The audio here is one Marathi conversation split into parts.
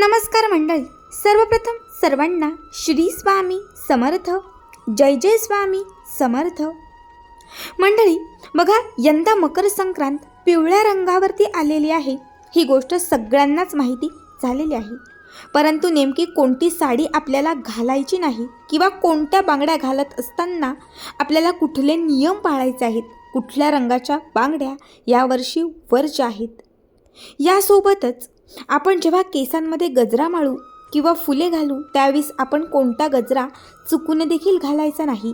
नमस्कार मंडळी. सर्वप्रथम सर्वांना श्री स्वामी समर्थ जय जय स्वामी समर्थ. मंडळी बघा यंदा मकर संक्रांत पिवळ्या रंगावरती आलेली आहे. ही गोष्ट सगळ्यांनाच माहिती झालेली आहे. परंतु नेमकी कोणती साडी आपल्याला घालायची नाही किंवा कोणत्या बांगड्या घालत असताना आपल्याला कुठले नियम पाळायचे आहेत कुठल्या रंगाच्या बांगड्या यावर्षी वर्ज आहेत? यासोबतच आपण जेव्हा केसांमध्ये गजरा माळू किंवा फुले घालू त्यावेळेस आपण कोणता गजरा चुकून देखील घालायचा नाही?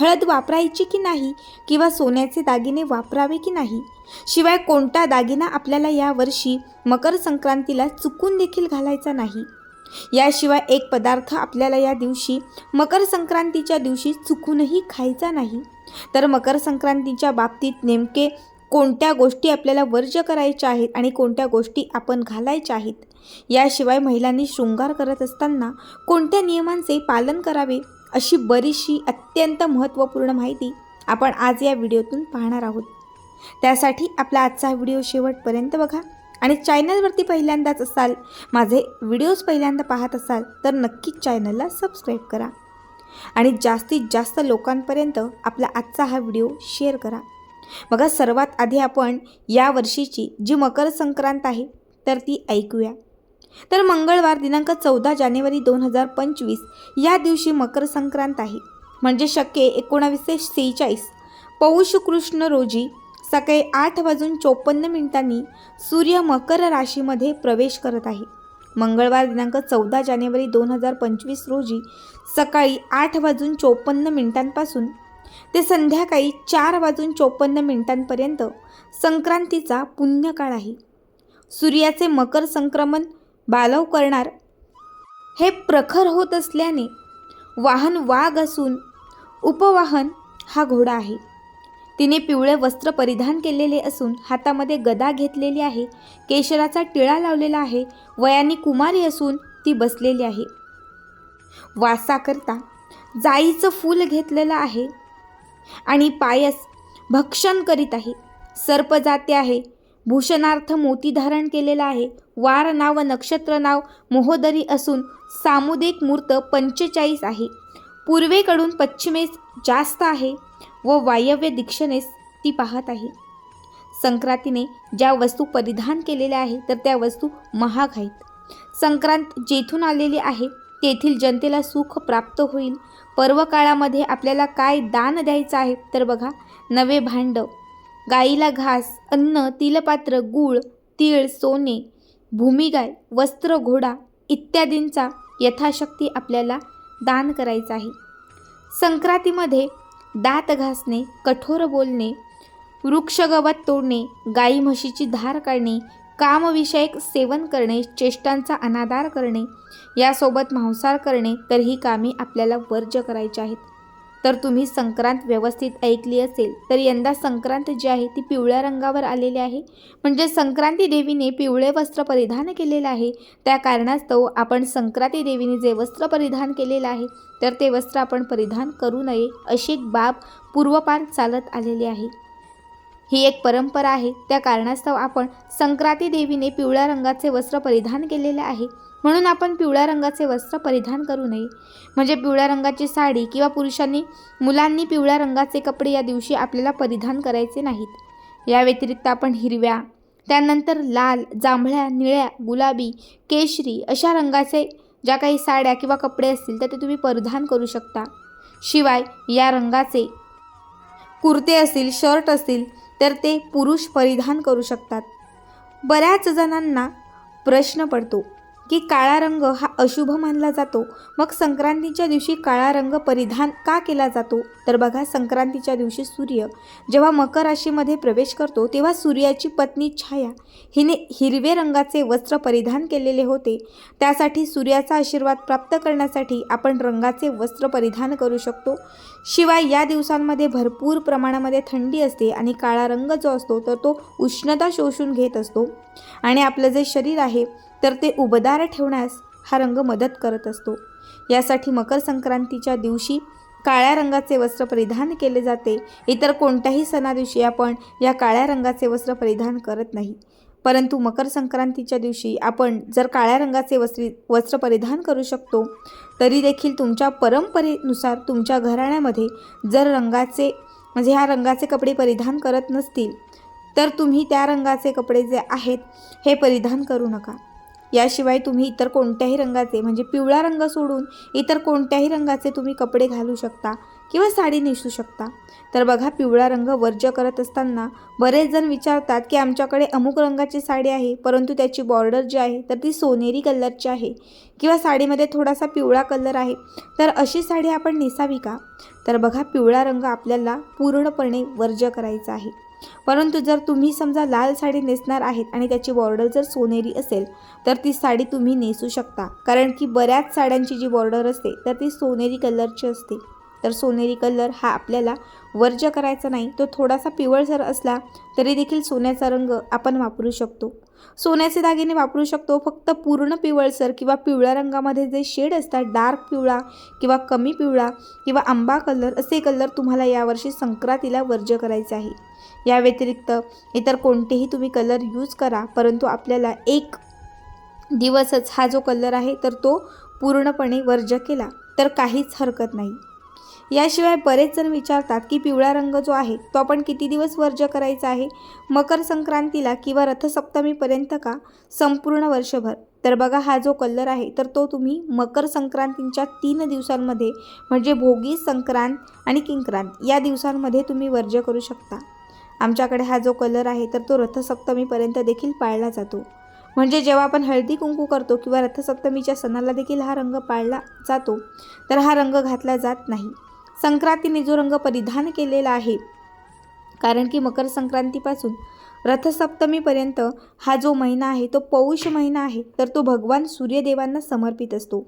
हळद वापरायची की नाही किंवा सोन्याचे दागिने वापरावे की नाही? शिवाय कोणता दागिना आपल्याला यावर्षी मकर संक्रांतीला चुकून देखील घालायचा नाही? याशिवाय एक पदार्थ आपल्याला या दिवशी मकर संक्रांतीच्या दिवशी चुकूनही खायचा नाही. तर मकर संक्रांतीच्या बाबतीत नेमके कोणत्या गोष्टी आपल्याला वर्ज्य करायच्या आहेत आणि कोणत्या गोष्टी आपण घालायच्या आहेत? याशिवाय महिलांनी शृंगार करत असताना कोणत्या नियमांचे पालन करावे? अशी बरीचशी अत्यंत महत्त्वपूर्ण माहिती आपण आज या व्हिडिओतून पाहणार आहोत. त्यासाठी आपला आजचा व्हिडिओ शेवटपर्यंत बघा आणि चॅनलवरती पहिल्यांदाच असाल माझे व्हिडिओज पहिल्यांदा पाहत असाल तर नक्कीच चॅनलला सबस्क्राईब करा. आणि जास्तीत जास्त लोकांपर्यंत आपला आजचा हा व्हिडिओ शेअर करा. बघा सर्वात आधी आपण या वर्षीची जी मकर संक्रांत आहे तर ती ऐकूया. तर मंगळवार दिनांक चौदा जानेवारी दोन हजार पंचवीस या दिवशी मकर संक्रांत आहे. म्हणजे शक्य एकोणावीसशे सेहेचाळीस. पौष कृष्ण रोजी सकाळी आठ वाजून चोपन्न मिनिटांनी सूर्य मकर राशीमध्ये प्रवेश करत आहे. मंगळवार दिनांक चौदा जानेवारी दोन हजार पंचवीस रोजी सकाळी आठ वाजून चोपन्न मिनिटांपासून ते संध्याकाळी चार वाजून चोपन्न मिनिटांपर्यंत संक्रांतीचा पुण्यकाळ आहे. सूर्याचे मकर संक्रमण बालव करणार हे प्रखर होत असल्याने वाहन वाघ असून उपवाहन हा घोडा आहे. तिने पिवळे वस्त्र परिधान केलेले असून हातामध्ये गदा घेतलेली आहे केशराचा टिळा लावलेला आहे वयाने कुमारी असून ती बसलेली आहे. वासाकरता जाईचं फूल घेतलेलं आहे आणि पायस भक्षण करीत आहे. सर्प जाते आहे. भूषणार्थ मोती धारण केलेला आहे. वार नाव नक्षत्र नाव मोहोदरी असून सामुदिक मूर्त पंचेचाळीस आहे. पूर्वेकडून पश्चिमेस जास्त आहे व वायव्य दिक्षेनेस ती पाहत आहे. संक्रांतीने ज्या वस्तू परिधान केलेल्या आहे तर त्या वस्तू महाग आहेत. संक्रांत जेथून आलेली आहे तेथील जनतेला सुख प्राप्त होईल पर्व काळामध्ये आपल्याला काय दान द्यायचं आहे? तर बघा नवे भांड गाईला घास अन्न तिलपात्र गूळ तीळ सोने भूमिगाय वस्त्र घोडा इत्यादींचा यथाशक्ती आपल्याला दान करायचा आहे. संक्रांतीमध्ये दात घासणे कठोर बोलणे वृक्षगवत तोडणे गाई म्हशीची धार काढणे कामविषयक सेवन करणे चेष्टांचा अनादार करणे यासोबत मांसाहार करणे तर ही कामे आपल्याला वर्ज्य करायची आहेत. तर तुम्ही संक्रांत व्यवस्थित ऐकली असेल तर यंदा संक्रांत जी आहे ती पिवळ्या रंगावर आलेली आहे. म्हणजे संक्रांती देवीने पिवळे वस्त्र परिधान केलेलं आहे. त्या कारणास्तव आपण संक्रांती देवीने जे वस्त्र परिधान केलेलं आहे तर ते वस्त्र आपण परिधान करू नये अशी एक बाब पूर्वपार चालत आलेली आहे. ही एक परंपरा आहे. त्या कारणास्तव आपण संक्रांती देवीने पिवळ्या रंगाचे वस्त्र परिधान केलेले आहे. म्हणून आपण पिवळ्या रंगाचे वस्त्र परिधान करू नये. म्हणजे पिवळ्या रंगाची साडी किंवा पुरुषांनी मुलांनी पिवळ्या रंगाचे कपडे या दिवशी आपल्याला परिधान करायचे नाहीत. या व्यतिरिक्त आपण हिरव्या त्यानंतर लाल जांभळ्या निळ्या गुलाबी केशरी अशा रंगाचे ज्या काही साड्या किंवा कपडे असतील तर ते तुम्ही परिधान करू शकता. शिवाय या रंगाचे कुर्ते असतील शर्ट असतील तर ते पुरुष परिधान करू शकतात. बऱ्याच जणांना प्रश्न पडतो की काळा रंग हा अशुभ मानला जातो. मग संक्रांतीच्या दिवशी काळा रंग परिधान का केला जातो? तर बघा संक्रांतीच्या दिवशी सूर्य. जेव्हा मकर राशीमध्ये प्रवेश करतो तेव्हा सूर्याची पत्नी छाया. हिने हिरवे रंगाचे वस्त्र परिधान केलेले होते. त्यासाठी सूर्याचा आशीर्वाद प्राप्त करण्यासाठी आपण रंगाचे वस्त्र परिधान करू शकतो. शिवाय या दिवसांमध्ये भरपूर प्रमाणामध्ये थंडी असते आणि काळा रंग जो असतो तर तो उष्णता शोषून घेत असतो. आणि आपलं जे शरीर आहे तर ते उबदार ठेवण्यास हा रंग मदत करत असतो. यासाठी मकर संक्रांतीच्या दिवशी काळ्या रंगाचे वस्त्र परिधान केले जाते. इतर कोणत्याही सणादिवशी आपण या काळ्या रंगाचे वस्त्र परिधान करत नाही. परंतु मकर संक्रांतीच्या दिवशी आपण जर काळ्या रंगाचे वस्त्री वस्त्र परिधान करू शकतो तरी देखील तुमच्या परंपरेनुसार तुमच्या घराण्यामध्ये जर रंगाचे म्हणजे ह्या रंगाचे कपडे परिधान करत नसतील तर तुम्ही त्या रंगाचे कपडे जे आहेत हे परिधान करू नका. याशिवाय तुम्ही इतर कोणत्याही रंगाचे म्हणजे पिवळा रंग सोडून इतर कोणत्याही रंगाचे तुम्ही कपडे घालू शकता किंवा साडी नेसू शकता. तर बघा पिवळा रंग वर्ज्य करत असताना बरेच जण विचारतात की आमच्याकडे अमुक रंगाची साडी आहे परंतु त्याची बॉर्डर जी आहे तर ती सोनेरी कलरची आहे किंवा साडीमध्ये थोडासा पिवळा कलर आहे. तर अशी साडी आपण नेसावी का? तर बघा पिवळा रंग आपल्याला पूर्णपणे वर्ज्य करायचा आहे. परंतु जर तुम्ही समजा लाल साडी नेसणार आहेत आणि त्याची बॉर्डर जर सोनेरी असेल तर ती साडी तुम्ही नेसू शकता. कारण की बऱ्याच साड्यांची जी बॉर्डर असते तर ती सोनेरी कलरची असते. तर सोनेरी कलर हा आपल्याला वर्ज्य करायचा नाही तो थोडासा पिवळसर असला तरी देखील सोन्याचा रंग आपण वापरू शकतो. सोन्याचे दागिने वापरू शकतो. फक्त पूर्ण पिवळसर किंवा पिवळ्या रंगामध्ये जे शेड असतात डार्क पिवळा किंवा कमी पिवळा किंवा आंबा कलर असे कलर तुम्हाला यावर्षी संक्रांतीला वर्ज्य करायचे आहे. या व्यतिरिक्त इतर कोणतेही तुम्ही कलर यूज करा परंतु आपल्याला एक दिवसच हा जो कलर आहे तर तो पूर्णपणे वर्ज्य केला तर काहीच हरकत नाही. याशिवाय बरेच जण विचारतात की पिवळा रंग जो आहे तो आपण किती दिवस वर्ज्य करायचा आहे? मकर संक्रांतीला किंवा रथसप्तमीपर्यंत का? संपूर्ण वर्षभर. तर बघा हा जो कलर आहे तर तो तुम्ही मकर संक्रांतीच्या तीन दिवसांमध्ये म्हणजे भोगी संक्रांत आणि किंक्रांत या दिवसांमध्ये तुम्ही वर्ज्य करू शकता. आमच्याकडे हा जो कलर आहे तर तो रथसप्तमीपर्यंत देखील पाळला जातो. म्हणजे जेव्हा आपण हळदी कुंकू करतो किंवा रथसप्तमीच्या सणाला देखील हा रंग पाळला जातो तर हा रंग घातला जात नाही. संक्रांतीने जो रंग परिधान केलेला आहे कारण की मकर संक्रांतीपासून रथसप्तमीपर्यंत हा जो महिना आहे तो पौष महिना आहे तर तो भगवान सूर्यदेवांना समर्पित असतो.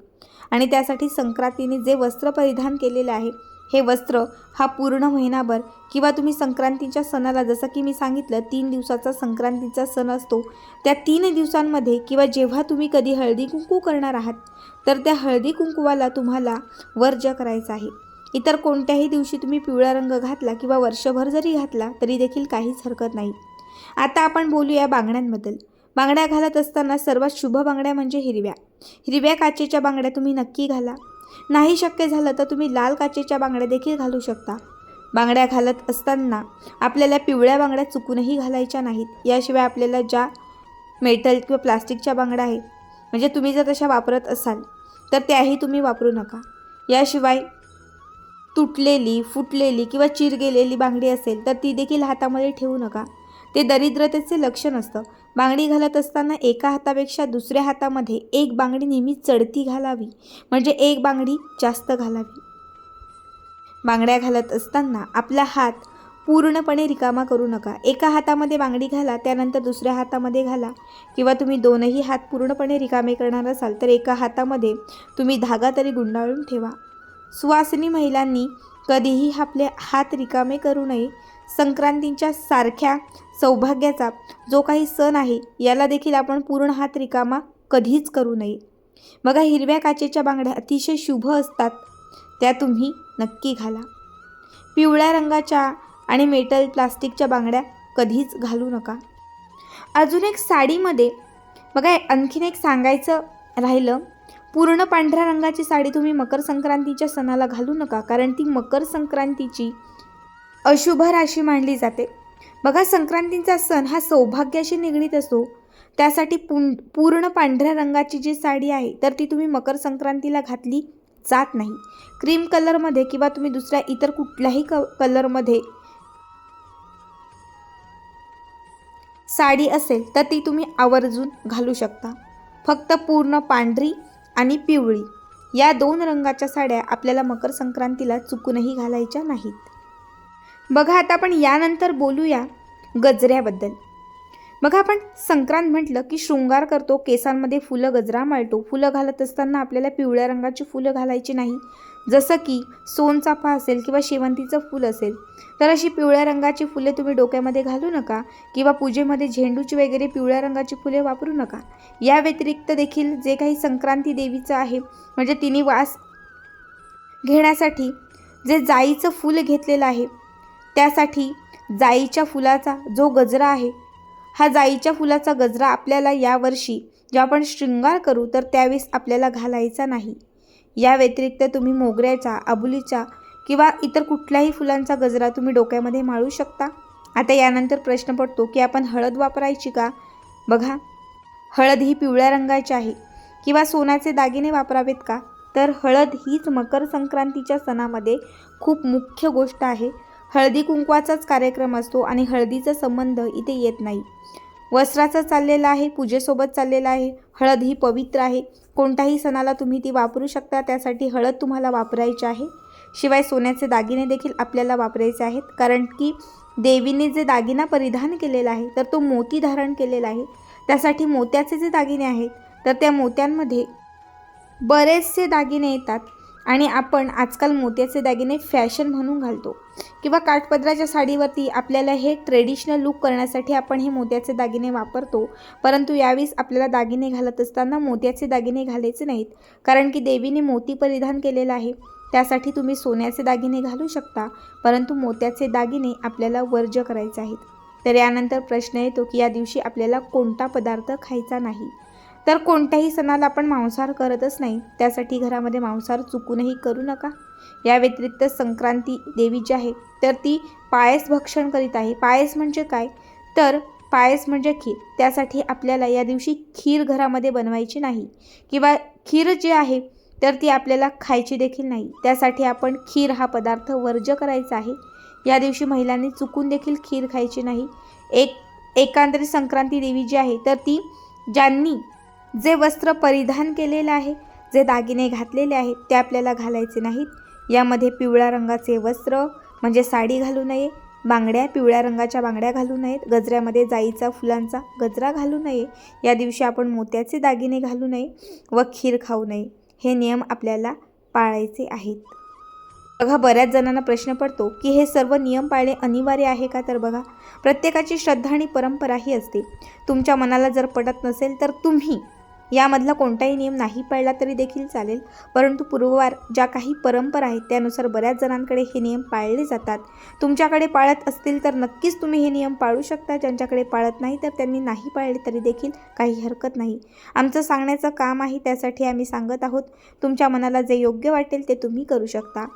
आणि त्यासाठी संक्रांतीने जे वस्त्र परिधान केलेले आहे हे वस्त्र हा पूर्ण महिनाभर किंवा तुम्ही संक्रांतीच्या सणाला जसं की मी सांगितलं तीन दिवसाचा संक्रांतीचा सण असतो त्या तीन दिवसांमध्ये किंवा जेव्हा तुम्ही कधी हळदी कुंकू करणार आहात तर त्या हळदी कुंकूवाला तुम्हाला वर्ज्य करायचं आहे. इतर कोणत्याही दिवशी तुम्ही पिवळा रंग घातला किंवा वर्षभर जरी घातला तरी देखील काहीच हरकत नाही. आता आपण बोलूया बांगड्यांबद्दल. बांगड्या घालत असताना सर्वात शुभ बांगड्या म्हणजे हिरव्या. हिरव्या काचेच्या बांगड्या तुम्ही नक्की घाला. नाही शक्य झालं तर तुम्ही लाल काचेच्या बांगड्या देखील घालू शकता. बांगड्या घालत असताना आपल्याला पिवळ्या बांगड्या चुकूनही घालायच्या नाहीत. याशिवाय आपल्याला ज्या मेटल किंवा प्लास्टिकच्या बांगड्या आहेत म्हणजे तुम्ही जर तशा वापरत असाल तर त्याही तुम्ही वापरू नका. याशिवाय तुटलेली फुटलेली किंवा चिर गेलेली बांगडी असेल तर ती देखील हातामध्ये ठेवू नका. ते दरिद्रतेचे लक्षण असतं. बांगडी घालत असताना एका हातापेक्षा दुसऱ्या हातामध्ये एक बांगडी नेहमी चढती घालावी. म्हणजे एक बांगडी जास्त घालावी. बांगड्या घालत असताना आपला हात पूर्णपणे रिकामा करू नका. एका हातामध्ये बांगडी घाला त्यानंतर दुसऱ्या हातामध्ये घाला. किंवा तुम्ही दोनही हात पूर्णपणे रिकामे करणार असाल तर एका हातामध्ये तुम्ही धागा तरी गुंडाळून ठेवा. सुवासिनी महिलांनी कधीही आपले हात रिकामे करू नये. संक्रांतीच्या सारख्या सौभाग्याचा जो काही सण आहे याला देखील आपण पूर्ण हात रिकामा कधीच करू नये. बघा हिरव्या काचेच्या बांगड्या अतिशय शुभ असतात त्या तुम्ही नक्की घाला. पिवळ्या रंगाच्या आणि मेटल प्लास्टिकच्या बांगड्या कधीच घालू नका. अजून एक साडीमध्ये बघा आणखीन एक सांगायचं राहिलं पूर्ण पांढऱ्या रंगाची साडी तुम्ही मकर संक्रांतीच्या सणाला घालू नका कारण ती मकर संक्रांतीची अशुभ राशी मानली जाते. बघा संक्रांतीचा सण हा सौभाग्याशी निगडीत असतो. त्यासाठी पुं पूर्ण पांढऱ्या रंगाची जी साडी आहे तर ती तुम्ही मकर संक्रांतीला घातली जात नाही. क्रीम कलरमध्ये किंवा तुम्ही दुसऱ्या इतर कुठल्याही क कलरमध्ये साडी असेल तर ती तुम्ही आवर्जून घालू शकता. फक्त पूर्ण पांढरी आणि पिवळी. या दोन रंगाच्या साड्या आपल्याला मकर संक्रांतीला चुकूनही घालायच्या नाहीत. बघा आता आपण यानंतर बोलूया गजऱ्याबद्दल. बघा आपण संक्रांत म्हटलं की शृंगार करतो केसांमध्ये फुलं गजरा माळतो. फुलं घालत असताना आपल्याला पिवळ्या रंगाची फुलं घालायची नाही. जसं की सोनचाफा असेल किंवा शेवंतीचं फूल असेल तर अशी पिवळ्या रंगाची फुले तुम्ही डोक्यामध्ये घालू नका किंवा पूजेमध्ये झेंडूची वगैरे पिवळ्या रंगाची फुले वापरू नका. या व्यतिरिक्त देखील जे काही संक्रांती देवीचं आहे म्हणजे तिने वास घेण्यासाठी जे जाईचं फूल घेतलेलं आहे त्यासाठी जाईच्या फुलाचा जो गजरा आहे हा जाईच्या फुलाचा गजरा आपल्याला यावर्षी जेव्हा आपण शृंगार करू तर त्यावेळेस आपल्याला घालायचा नाही. या व्यतिरिक्त तुम्ही मोगऱ्याचा अबुलीचा किंवा इतर कुठल्याही फुलांचा गजरा तुम्ही डोक्यामध्ये माळू शकता. आता यानंतर प्रश्न पडतो की आपण हळद वापरायची का? बघा. हळद ही पिवळ्या रंगाची आहे किंवा सोन्याचे दागिने वापरावेत का? तर हळद हीच मकर संक्रांतीच्या सणामध्ये खूप मुख्य गोष्ट आहे. हळदी कुंकवाचाच कार्यक्रम असतो आणि हळदीचा संबंध इथे येत नाही. वस्त्राचं चाललेलं आहे पूजेसोबत चाललेलं आहे. हळद ही पवित्र आहे. कोणत्याही सणाला तुम्ही ती वापरू शकता. त्यासाठी हळद तुम्हाला वापरायची आहे. शिवाय सोन्याचे दागिने देखील आपल्याला वापरायचे आहेत. कारण की देवीने जे दागिना परिधान केलेला आहे तर तो मोती धारण केलेला आहे. त्यासाठी मोत्याचे जे दागिने आहेत तर त्या मोत्यांमध्ये बरेचसे दागिने येतात. आणि आपण आजकाल मोत्याचे दागिने फॅशन म्हणून घालतो. किंवा काठपदराच्या साडीवरती आपल्याला हे ट्रेडिशनल लुक करण्यासाठी आपण हे मोत्याचे दागिने वापरतो. परंतु यावेळीस आपल्याला दागिने घालत असताना मोत्याचे दागिने घालायचे नाहीत. कारण की देवीने मोती परिधान केलेलं आहे. त्यासाठी तुम्ही सोन्याचे दागिने घालू शकता. परंतु मोत्याचे दागिने आपल्याला वर्ज्य करायचे आहेत. तर यानंतर प्रश्न येतो की या दिवशी आपल्याला कोणता पदार्थ खायचा नाही. तर कोणत्याही सणाला आपण मांसाहार करतच नाही. त्यासाठी घरामध्ये मांसाहार चुकूनही करू नका. या व्यतिरिक्त संक्रांती देवी जी आहे तर ती पायस भक्षण करीत आहे. पायस म्हणजे काय? तर पायस म्हणजे खीर. त्यासाठी आपल्याला या दिवशी खीर घरामध्ये बनवायची नाही. किंवा खीर जी आहे तर ती आपल्याला खायची देखील नाही. त्यासाठी आपण खीर हा पदार्थ वर्ज्य करायचा आहे. या दिवशी महिलांनी चुकून देखील खीर खायची नाही. एक एकांतरी संक्रांती देवी जी आहे तर ती ज्यांनी जे वस्त्र परिधान केलेलं आहे जे दागिने घातलेले आहेत ते आपल्याला घालायचे नाहीत. यामध्ये पिवळ्या रंगाचे वस्त्र म्हणजे साडी घालू नये बांगड्या पिवळ्या रंगाच्या बांगड्या घालू नयेत गजऱ्यामध्ये जाईचा फुलांचा गजरा घालू नये या दिवशी आपण मोत्याचे दागिने घालू नये व खीर खाऊ नये हे नियम आपल्याला पाळायचे आहेत. बघा बऱ्याच जणांना प्रश्न पडतो की हे सर्व नियम पाळणे अनिवार्य आहे का तर बघा. प्रत्येकाची श्रद्धा आणि परंपरा ही असते. तुमच्या मनाला जर पटत नसेल तर तुम्ही यामधला कोणताही नियम नाही पाळला तरी देखील चालेल. परंतु पूर्ववार ज्या काही परंपरा आहेत त्यानुसार बऱ्याच जणांकडे हे नियम पाळले जातात. तुमच्याकडे पाळत असतील तर नक्कीच तुम्ही हे नियम पाळू शकता. ज्यांच्याकडे पाळत नाही तर त्यांनी नाही पाळले तरी देखील काही हरकत नाही. आमचं सांगण्याचं काम आहे त्यासाठी आम्ही सांगत आहोत. तुमच्या मनाला जे योग्य वाटेल ते तुम्ही करू शकता.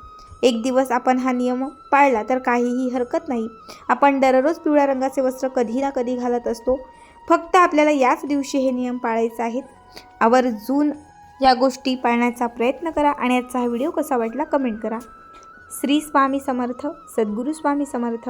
एक दिवस आपण हा नियम पाळला तर काहीही हरकत नाही. आपण दररोज पिवळ्या रंगाचे वस्त्र कधी ना कधी घालत असतो. फक्त आपल्याला याच दिवशी हे नियम पाळायचे आहेत. आवर्जून या गोष्टी पाळण्याचा प्रयत्न करा आणि आजचा हा व्हिडिओ कसा वाटला कमेंट करा. श्री स्वामी समर्थ सद्गुरू स्वामी समर्थ.